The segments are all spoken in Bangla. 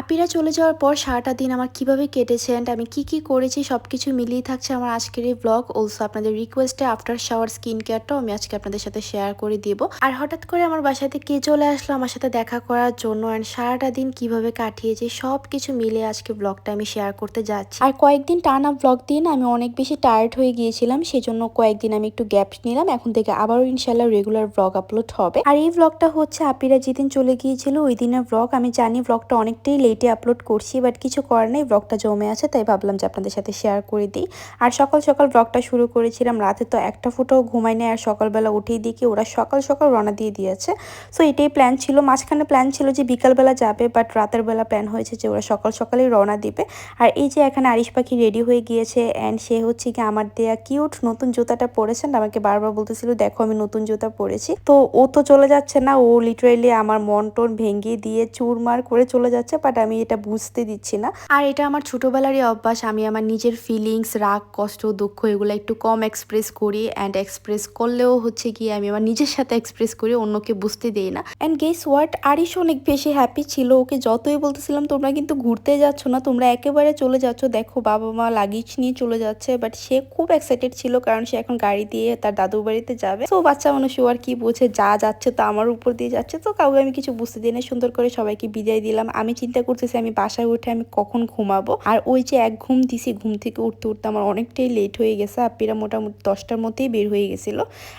আপিরা চলে যাওয়ার পর সারাটা দিন আমার কীভাবে কেটেছে and আমি কি কি করেছি সব কিছু মিলিয়ে থাকছে আমার আজকের এই ব্লগ অলসো আপনাদের রিকোয়েস্টে আফটার শাওয়ার স্কিন কেয়ারটাও আমি আজকে আপনাদের সাথে শেয়ার করে দিব। আর হঠাৎ করে আমার বাসাতে কে চলে আসলো আমার সাথে দেখা করার জন্য অ্যান্ড সারাটা দিন কীভাবে কাটিয়েছি সব কিছু মিলে আজকে ব্লগটা আমি শেয়ার করতে যাচ্ছি। আর কয়েকদিন টানা ব্লগ দিন আমি অনেক বেশি টায়ার্ড হয়ে গিয়েছিলাম, সেজন্য কয়েকদিন আমি একটু গ্যাপ নিলাম। এখন থেকে আবারও ইনশাল্লাহ রেগুলার ব্লগ আপলোড হবে। আর এই ব্লগটা হচ্ছে আপিরা যেদিন চলে গিয়েছিল ওই দিনের ব্লগ আমি জানি ব্লগটা অনেকটাই লেটে আপলোড করছি বাট কিছু করার নেই ব্লগটা জমে আছে, তাই ভাবলাম যে আপনাদের সাথে শেয়ার করে দিই। আর সকাল সকাল ব্লগটা শুরু করেছিলাম, রাতে তো একটা ফুটাও ঘুমাই নেই, আর সকালবেলা উঠেই দেখি ওরা সকাল সকাল রওনা দিয়ে দিয়েছে। সো এটাই প্ল্যান ছিল, মাঝখানে প্ল্যান ছিল যে বিকালবেলা যাবে বাট রাতের বেলা প্ল্যান হয়েছে যে ওরা সকাল সকালেই রওনা দিবে। আর এই যে এখানে আরিশ পাখি রেডি হয়ে গিয়েছে অ্যান্ড সে হচ্ছে কি আমার দেয়া কিউট নতুন জুতাটা পরেছেন আমাকে বারবার বলতেছিল, দেখো, আমি নতুন জুতা পরেছি। তো ও তো চলে যাচ্ছে না, ও লিটারেলি আমার মন টন ভেঙে দিয়ে চুরমার করে চলে যাচ্ছে বাট আমি এটা বুঝতে দিচ্ছি না। আর এটা আমার ছোটবেলারই অভ্যাস আমি আমার নিজের ফিলিংস রাগ কষ্ট দুঃখ এগুলো একটু কম এক্সপ্রেস করি অ্যান্ড এক্সপ্রেস করলেও হচ্ছে কি আমি আমার নিজের সাথে এক্সপ্রেস করি অন্যকে বুঝতে দেই না। অ্যান্ড গেস ওয়াট আরিশ অনেক বেশি হ্যাপি ছিল ওকে যতই বলতেছিলাম তোমরা কিন্তু ঘুরতে যাচ্ছ না তোমরা একেবারে চলে যাচ্ছ। দেখো বাবা মা লাগেজ নিয়ে চলে যাচ্ছে। বাট সে খুব এক্সাইটেড ছিল কারণ সে এখন গাড়ি দিয়ে তার দাদুর বাড়িতে যাবে। তো বাচ্চা মানুষ ও আর কি বোঝে যা যাচ্ছে তো আমার উপর দিয়ে যাচ্ছে। তো কাউকে আমি কিছু বুঝতে দিই না সুন্দর করে সবাইকে বিদায় দিলাম। আমি চিন্তা করতেছি আমি বাসায় উঠে আমি কখন ঘুমাবো। আর ওই যে এক ঘুম দিছি, ঘুম থেকে উঠতে উঠতে আমার অনেকটাই লেট হয়ে গেছে আপিরা মোটামুটি দশটার মধ্যেই বের হয়ে গেছিল।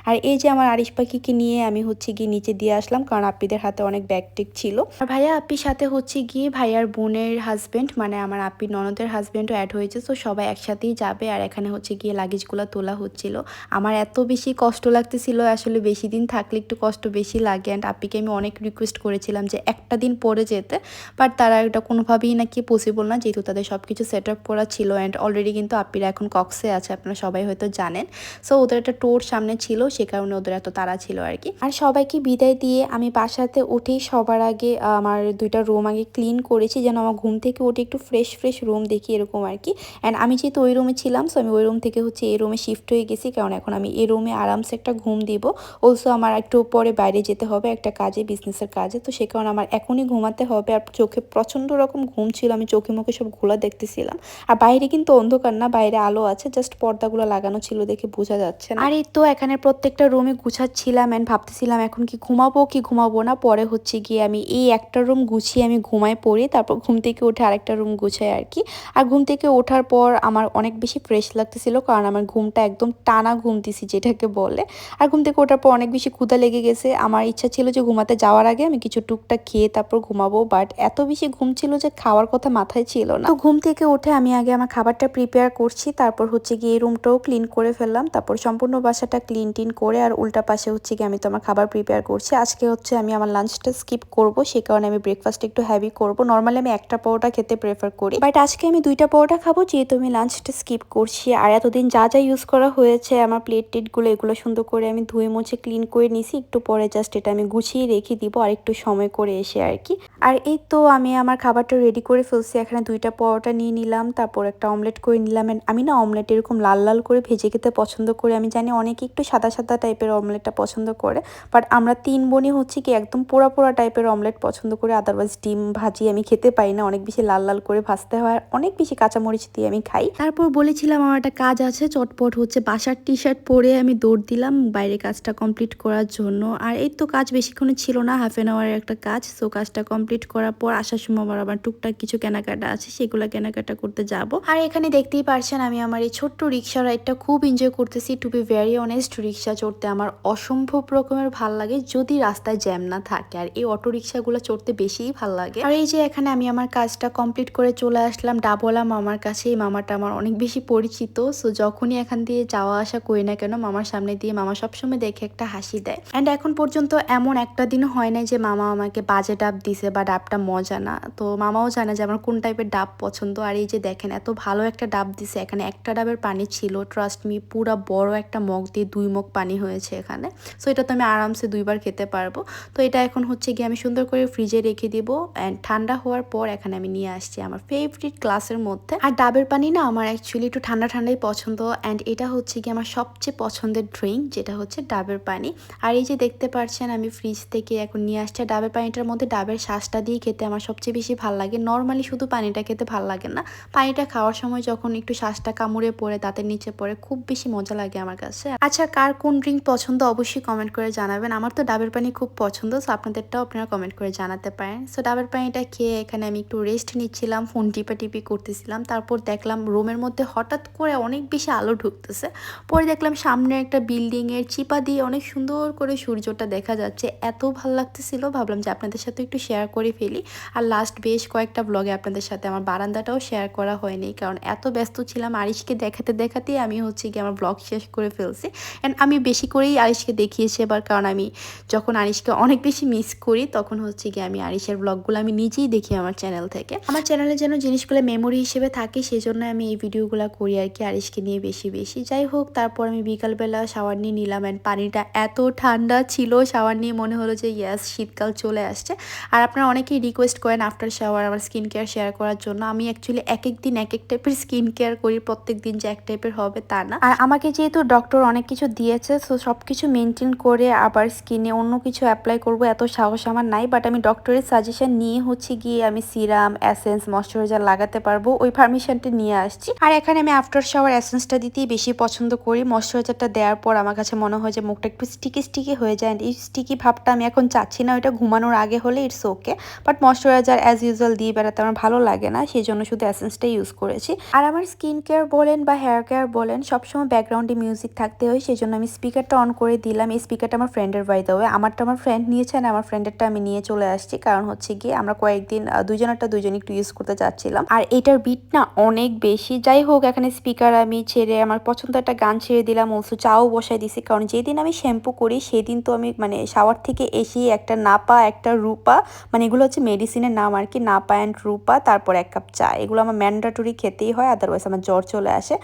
আর এই যে আমার আরিশ পাখিকে নিয়ে আমি হচ্ছে গিয়ে নিচে দিয়ে আসলাম, কারণ আপিদের হাতে অনেক ব্যাগ টেক ছিল। আর ভাইয়া আপির সাথে হচ্ছে গিয়ে ভাইয়ার বোনের হাজবেন্ড মানে আমার আপির ননদের হাজবেন্ডও অ্যাড হয়েছে, তো সবাই একসাথেই যাবে, আর এখানে হচ্ছে গিয়ে লাগেজগুলো তোলা হচ্ছিল। আমার এত বেশি কষ্ট লাগতেছিল, আসলে বেশি দিন থাকলে একটু কষ্ট বেশি লাগে অ্যান্ড আপিকে আমি অনেক রিকোয়েস্ট করেছিলাম যে একটা দিন পরে যেতে বাট তারা এটা কোনোভাবেই নাকি পসিবল না। যেহেতু তাদের সব কিছু সেট আপ করা ছিল অ্যান্ড অলরেডি কিন্তু আপিরা এখন কক্সে আছে, আপনারা সবাই হয়তো জানেন। সো ওদের একটা টোর সামনে ছিল, সে কারণে ওদের এত তাড়া ছিল আর কি। আর সবাইকে বিদায় দিয়ে আমি বাসাতে উঠেই সবার আগে আমার দুইটা রুম আগে ক্লিন করেছি, যেন আমার ঘুম থেকে উঠে একটু ফ্রেশ ফ্রেশ রুম দেখি এরকম আর কি। অ্যান্ড আমি যেহেতু ওই রুমে ছিলাম সো আমি ওই রুম থেকে হচ্ছে এই রুমে শিফট হয়ে গেছি, কারণ এখন আমি এই রুমে আরামসে একটা ঘুম দিব। অলসো আমার একটু পরে বাইরে যেতে হবে, একটা কাজে বিজনেসের কাজে, তো সে কারণে আমার এখনই ঘুমাতে হবে আর চোখে প্রচণ্ড রকম ঘুম ছিল, আমি চোখে মুখে সব ঘোলা দেখতেছিলাম। আর বাইরে কিন্তু অন্ধকার না, বাইরে আলো আছে জাস্ট পর্দাগুলো লাগানো ছিল দেখে বোঝা যাচ্ছে না। আর এই তো এখানে প্রত্যেকটা রুমে গুছাচ্ছিলাম অ্যান্ড ভাবতেছিলাম এখন কি ঘুমাবো কি ঘুমাবো না? পরে হচ্ছে গিয়ে আমি এই একটা রুম গুছিয়ে আমি ঘুমায় পড়ি, তারপর ঘুম থেকে উঠে আরেকটা রুম গুছাই আর কি। আর ঘুম থেকে ওঠার পর আমার অনেক বেশি ফ্রেশ লাগতেছিল, কারণ আমার ঘুমটা একদম টানা ঘুম দিছি যেটাকে বলে। আর ঘুম থেকে ওঠার পর অনেক বেশি ক্ষুদা লেগে গেছে, আমার ইচ্ছা ছিল যে ঘুমাতে যাওয়ার আগে আমি কিছু টুকটাক খেয়ে তারপর ঘুমাবো বাট এত বেশি ঘুম ছিল যে খাওয়ার কথা মাথায় ছিল না। তো ঘুম থেকে উঠে আমি আগে আমার খাবারটা প্রিপেয়ার করছি, তারপর হচ্ছে গিয়ে রুমটাও ক্লিন করে ফেললাম, তারপর সম্পূর্ণ বাসাটা ক্লিন টিন করে আর উল্টা পাশে হচ্ছে গিয়ে আমি তো আমার খাবার প্রিপেয়ার করছি। আজকে হচ্ছে আমি আমার লাঞ্চটা স্কিপ করব, সে কারণে আমি ব্রেকফাস্ট একটু হ্যাভি করব। নর্মালি আমি একটা পরোটা খেতে প্রেফার করি বাট আজকে আমি দুইটা পরোটা খাব, যেহেতু আমি লাঞ্চটা স্কিপ করছি। আর এতদিন যা যা ইউজ করা হয়েছে, আমার প্লেট টেটগুলো এগুলো সুন্দর করে আমি ধুয়ে মুছে ক্লিন করে নিছি, একটু পরে জাস্ট এটা আমি গুছিয়ে রেখে দিব আর একটু সময় করে এসে আর কি। আর এই তো আমি আমার খাবারটা রেডি করে ফেলছি, এখানে দুইটা পরোটা নিয়ে নিলাম, তারপর একটা অমলেট করে নিলাম আমি না অমলেট এরকম লাল লাল করে ভেজে খেতে পছন্দ করি। আমি জানি অনেকে একটু সাদা সাদা টাইপের অমলেটটা পছন্দ করে বাট আমরা তিন বোনই হচ্ছে কি একদম পোড়া পোড়া টাইপের অমলেট পছন্দ করে। আদারওয়াইজ ডিম ভাজি আমি খেতে পারি না, অনেক বেশি লাল লাল করে ভাজতে হয়, আর অনেক বেশি কাঁচামরিচ দিয়ে আমি খাই। তারপর বলেছিলাম আমার একটা কাজ আছে, চটপট হচ্ছে বাসার টি শার্ট পরে আমি দৌড় দিলাম বাইরে কাজটা কমপ্লিট করার জন্য। আর এই তো কাজ বেশিক্ষণ ছিল না হাফ এন আওয়ারের একটা কাজ সো কাজটা কমপ্লিট করার পর আসার সময় আবার টুকটাক কিছু কেনাকাটা আছে, সেগুলো কেনাকাটা করতে যাব। আর এখানে দেখতেই পারছেন আমি আমার এই ছোট্ট রিক্সা রাইডটা খুব এনজয় করতেছি। টু বি ভেরি অনেস্ট রিক্সা চড়তে আমার অসম্ভব রকমের ভালো লাগে যদি রাস্তায় জ্যাম না থাকে। আর এই অটো রিক্সাগুলো চড়তে বেশিই ভালো লাগে। আর এই যে এখানে আমি আমার কাজটা কমপ্লিট করে চলে আসলাম। ডাবলা মামার কাছে। এই মামাটা আমার অনেক বেশি পরিচিত। সো যখনই এখান দিয়ে যাওয়া আসা করি না কেন, মামার সামনে দিয়ে মামা সবসময় দেখে একটা হাসি দেয়। অ্যান্ড এখন পর্যন্ত এমন একটা দিনও হয় নাই যে মামা আমাকে বাজে ডাব দিছে বা ডাবটা মজা না। তো মামাও জানে যে আমার কোন টাইপের ডাব পছন্দ। আর এই যে দেখেন, এত ভালো একটা ডাব দিছে। এখানে একটা ডাবের পানি ছিল ট্রাস্ট মি পুরা বড় একটা মগ দিয়ে দুই মগ পানি হয়েছে এখানে। সো এটা তো আমি আরামসে দুইবার খেতে পারব। তো এটা এখন হচ্ছে গিয়ে আমি সুন্দর করে ফ্রিজে রেখে দিব। অ্যান্ড ঠান্ডা হওয়ার পর এখানে আমি নিয়ে আসছি আমার ফেভারিট গ্লাসের মধ্যে। আর ডাবের পানি না আমার অ্যাকচুয়ালি একটু ঠান্ডা ঠান্ডাই পছন্দ। অ্যান্ড এটা হচ্ছে কি আমার সবচেয়ে পছন্দের ড্রিঙ্ক যেটা হচ্ছে ডাবের পানি। আর এই যে দেখতে পাচ্ছেন আমি ফ্রিজ থেকে এখন নিয়ে আসছি। ডাবের পানিটার মধ্যে ডাবের শ্বাসটা দিয়ে খেতে আমার সবচেয়ে সবচেয়ে বেশি ভালো লাগে। নর্মালি শুধু পানিটা খেতে ভালো লাগে না। পানিটা খাওয়ার সময় যখন একটু শ্বাসটা কামড়ে পড়ে, দাঁতের নিচে পড়ে, খুব বেশি মজা লাগে আমার কাছে। আচ্ছা কার কোন ড্রিঙ্ক পছন্দ অবশ্যই কমেন্ট করে জানাবেন। আমার তো ডাবের পানি খুব পছন্দ সো আপনাদেরটাও আপনারা কমেন্ট করে জানাতে পারেন। সো ডাবের পানিটা খেয়ে এখানে আমি একটু রেস্ট নিচ্ছিলাম ফোন টিপা টিপি করতেছিলাম। তারপর দেখলাম রুমের মধ্যে হঠাৎ করে অনেক বেশি আলো ঢুকতেছে। পরে দেখলাম সামনে একটা বিল্ডিং এর চিপা দিয়ে অনেক সুন্দর করে সূর্যটা দেখা যাচ্ছে। এত ভালো লাগতেছিল, ভাবলাম যে আপনাদের সাথে একটু শেয়ার করে ফেলি। আর লাস্ট বেশ কয়েকটা ব্লগে আপনাদের সাথে আমার বারান্দাটাও শেয়ার করা হয়নি। কারণ এত ব্যস্ত ছিলাম আরিশকে দেখাতে দেখাতেই আমি হচ্ছে কি আমার ব্লগ শেষ করে ফেলছি। অ্যান্ড আমি বেশি করেই আরিশকে দেখিয়েছি এবার, কারণ আমি যখন আরিশকে অনেক বেশি মিস করি, তখন হচ্ছে কি আমি আরিশের ব্লগগুলো আমি নিজেই দেখি আমার চ্যানেল থেকে। আমার চ্যানেলে যেন জিনিসগুলো মেমোরি হিসেবে থাকে সেই জন্য আমি এই ভিডিওগুলো করি আর কি আরিশকে নিয়ে বেশি বেশি। যাই হোক, তারপর আমি বিকালবেলা শাওয়ার নিয়ে নিলাম অ্যান্ড পানিটা এত ঠান্ডা ছিল শাওয়ার নিয়ে মনে হলো যে ইয়াস শীতকাল চলে আসছে। আর আপনারা অনেকেই রিকোয়েস্ট করেন আফটার শাওয়ার আমার স্কিন কেয়ার শেয়ার করার জন্য আমি অ্যাকচুয়ালি এক এক দিন, এক এক টাইপের স্কিন কেয়ার করি, প্রত্যেক দিন যে এক টাইপের হবে তা না। আর আমাকে যেহেতু ডক্টর অনেক কিছু দিয়েছে সো সব কিছু মেনটেন করে আবার স্কিনে অন্য কিছু অ্যাপ্লাই করব, এত সাহস আমার নাই বাট আমি ডক্টরের সাজেশন নিয়ে হচ্ছে গিয়ে আমি সিরাম অ্যাসেন্স ময়শ্চারাইজার লাগাতে পারব, ওই পারমিশনটা নিয়ে আসছি। আর এখানে আমি আফটার শাওয়ার অ্যাসেন্সটা দিতেই বেশি পছন্দ করি ময়শ্চারাইজারটা দেওয়ার পর আমার কাছে মনে হয় যে মুখটা একটু স্টিকি স্টিকি হয়ে যায় এই স্টিকি ভাবটা আমি এখন চাচ্ছি না, ওইটা ঘুমানোর আগে হলে it's okay but moisturiser as usual দিয়ে বেড়াতে আমার ভালো লাগে না সেই জন্য শুধু অ্যাসেন্সটাই ইউজ করেছি। আর আমার স্কিন কেয়ার বলেন বা হেয়ার কেয়ার বলেন, সবসময় ব্যাকগ্রাউন্ডে মিউজিক থাকতে হয় সেই জন্য আমি স্পিকারটা অন করে দিলাম। এই স্পিকারটা আমার ফ্রেন্ডের বাড়িতে হবে আমারটা আমার ফ্রেন্ড নিয়েছেন আমার ফ্রেন্ডেরটা আমি নিয়ে চলে আসছি। কারণ হচ্ছে গিয়ে আমরা কয়েকদিন দুজনেরটা দুজন একটু ইউজ করতে চাচ্ছিলাম। আর এটার বিট না অনেক বেশি। যাই হোক, এখানে স্পিকার আমি ছেড়ে, আমার পছন্দ একটা গান ছেড়ে দিলাম অলসো চাও বসাই দিছি। কারণ যেদিন আমি শ্যাম্পু করি, সেদিন তো আমি মানে শাওয়ার থেকে এসেই একটা নাপা, একটা রূপা মানে এগুলো হচ্ছে মেডিসিনের নাম আর কি, নাপা অ্যান্ড রূপা, তারপর এক কাপ চা। এগুলো আমার ম্যান্ডাটরি খেতেই হয় আদারওয়াইজ আমার জ্বর চলে আসে।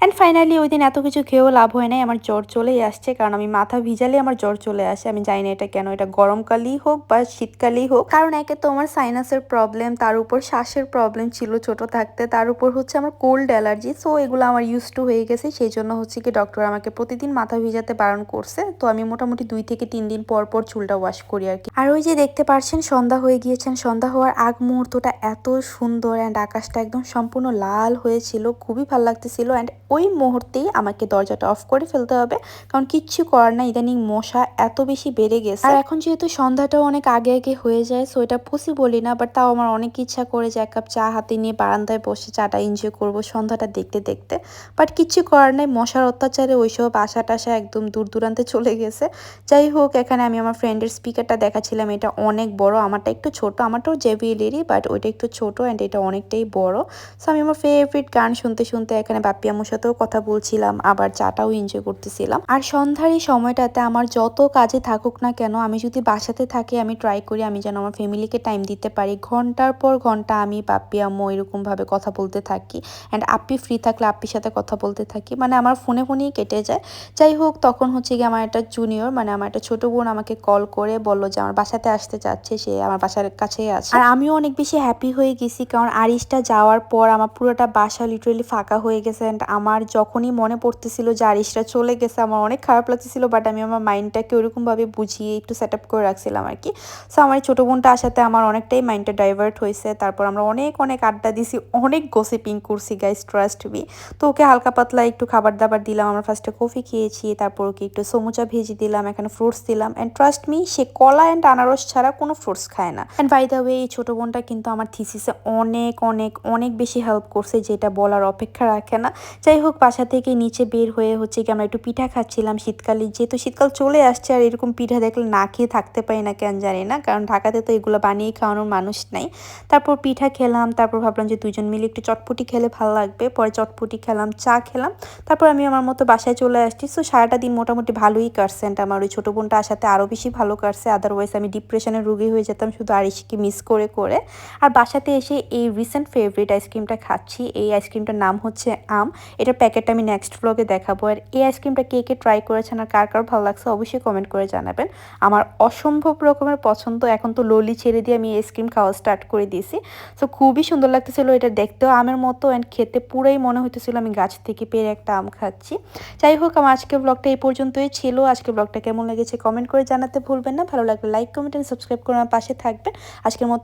অ্যান্ড ফাইনালি ওই দিন এত কিছু খেয়েও লাভ হয় নাই, আমার জ্বর চলেই আসছে, কারণ আমি মাথা ভিজালে আমার জ্বর চলে আসে। আমি জানি না এটা কেন, এটা গরমকালই হোক বা শীতকালেই হোক। কারণ একে তো আমার সাইনাসের প্রবলেম তার উপর শ্বাসের প্রবলেম ছিল ছোট থাকতে, তার উপর হচ্ছে আমার কোল্ড অ্যালার্জি সো এগুলো আমার ইউজ টু হয়ে গেছে। সেই জন্য হচ্ছে কি ডক্টর আমাকে প্রতিদিন মাথা ভিজাতে বারণ করছে। তো আমি মোটামুটি দুই থেকে তিন দিন পর পর চুলটা ওয়াশ করি আর কি। আর ওই যে দেখতে পারছেন, সন্ধ্যা হয়ে গিয়েছেন, সন্ধ্যা হওয়ার আগ মুহূর্তটা এত সুন্দর অ্যান্ড আকাশটা একদম সম্পূর্ণ লাল হয়েছিল, খুবই ভালো লাগতেছিল অ্যান্ড ওই মুহূর্তেই আমাকে দরজাটা অফ করে ফেলতে হবে, কারণ কিচ্ছু করার না ইদানিং মশা এত বেশি বেড়ে গেছে। আর এখন যেহেতু সন্ধ্যাটাও অনেক আগে আগে হয়ে যায় সো এটা পসিবলই না বাট তাও আমার অনেক ইচ্ছা করে যে এক কাপ চা হাতে নিয়ে বারান্দায় বসে চাটা এনজয় করব সন্ধ্যাটা দেখতে দেখতে। বাট কিচ্ছু করার নাই, মশার অত্যাচারে ওইসব আশা টাশা একদম দূর দূরান্তে চলে গেছে। যাই হোক, এখানে আমি আমার ফ্রেন্ডের স্পিকারটা দেখাচ্ছিলাম, এটা অনেক বড়, আমারটা একটু ছোট, আমারটাও জেভিএলেরই বাট ওইটা একটু ছোট অ্যান্ড এটা অনেকটাই বড়। সো আমি আমার ফেভারিট গান শুনতে শুনতে এখানে বাপ্পি সাথেও কথা বলছিলাম, আবার চাটাও এনজয় করতেছিলাম। আর সন্ধ্যার এই সময়টাতে আমার যত কাজে থাকুক না কেন, আমি যদি বাসাতে থাকি, আমি ট্রাই করি, আমি যেন আমার ফ্যামিলিকে টাইম দিতে পারি। ঘণ্টার পর ঘণ্টা আমি বাপ্পি আম্মু এরকমভাবে কথা বলতে থাকি। অ্যান্ড আপ্পি ফ্রি থাকলে আপ্পির সাথে কথা বলতে থাকি। মানে আমার ফোনে ফোনেই কেটে যায়। যাই হোক, তখন হচ্ছে গিয়ে আমার একটা জুনিয়র মানে আমার একটা ছোট বোন আমাকে কল করে বলল যে, আমার বাসাতে আসতে চাচ্ছে, সে আমার বাসার কাছেই আছে। আর আমিও অনেক বেশি হ্যাপি হয়ে গেছি, কারণ আরিশটা যাওয়ার পর আমার পুরোটা বাসা লিটারেলি ফাঁকা হয়ে গেছে অ্যান্ড আমার যখনই মনে পড়তেছিল যে আরিশটা চলে গেছে, আমার অনেক খারাপ লাগতেছিল বাট আমি আমার মাইন্ডটাকে ওরকমভাবে বুঝিয়ে একটু সেট আপ করে রাখছিলাম আর কি সো আমার ছোটো বোনটা আসাতে আমার অনেকটাই মাইন্ডটা ডাইভার্ট হয়েছে, তারপর আমরা অনেক অনেক আড্ডা দিছি, অনেক গোসিপিং করছি গাইস ট্রাস্ট বি তো ওকে হালকা পাতলা একটু খাবার দাবার দিলাম, আমরা ফার্স্টে কফি খেয়েছি, তারপর ওকে একটু সমুচা ভেজে দিলাম, এখানে ফ্রুটস দিলাম অ্যান্ড ট্রাস্ট মি সে কলা অ্যান্ড আনারস ছাড়া কোনো ফ্রুটস খায় না। অ্যান্ড বাই দ্য ওয়ে ছোটো বোনটা কিন্তু আমার থিসিসে অনেক অনেক অনেক বেশি হেল্প করছে যেটা বলার অপেক্ষা রাখে না। যাই হোক, বাসা থেকে নিচে বের হয়ে হচ্ছে কি আমরা একটু পিঠা খাচ্ছিলাম শীতকালে। যেহেতু শীতকাল চলে আসছে আর এরকম পিঠা দেখলে না খেয়ে থাকতে পারি না, কেন জানি না। কারণ ঢাকাতে তো এগুলো বানিয়ে খাওয়ানোর মানুষ নাই। তারপর পিঠা খেলাম, তারপর ভাবলাম যে দুজন মিলে একটু চটপটি খেলে ভালো লাগবে। পরে চটপটি খেলাম, চা খেলাম। তারপর আমি আমার মতো বাসায় চলে আসছি। সো সারাটা দিন মোটামুটি ভালোই কাটছে। আমার ওই ছোটো বোনটা আসাতে আরও বেশি ভালো কাটছে। আদারওয়াইজ আমি ডিপ্রেশনের রুগী হয়ে যেতাম। শুধু আরিশকে মিস করে করে করে। আর বাসাতে এসে এই রিসেন্ট ফেভারিট আইসক্রিমটা খাচ্ছি। এই আইসক্রিমটার নাম হচ্ছে আম। এটার প্যাকেটটা আমি নেক্সট ব্লগে দেখাবো। আর এই আইসক্রিমটা কে কে ট্রাই করেছেন আর কার কার ভালো লাগছে অবশ্যই কমেন্ট করে জানাবেন। আমার অসম্ভব রকমের পছন্দ। এখন তো ললি ছেড়ে দিয়ে আমি আইসক্রিম খাওয়া স্টার্ট করে দিয়েছি। সো খুবই সুন্দর লাগতেছিল এটা দেখতেও আমের মতো অ্যান্ড খেতে পুরাই মনে হইতেছিল আমি গাছ থেকে পেরে একটা আম খাচ্ছি। যাই হোক, আমার আজকের ব্লগটা এই পর্যন্তই ছিল। আজকের ব্লগটা কেমন লেগেছে কমেন্ট করে জানাতে ভুলবেন না। ভালো লাগলে লাইক কমেন্ট অ্যান্ড সাবস্ক্রাইব করে আমার পাশে থাকবেন। আজকের মতো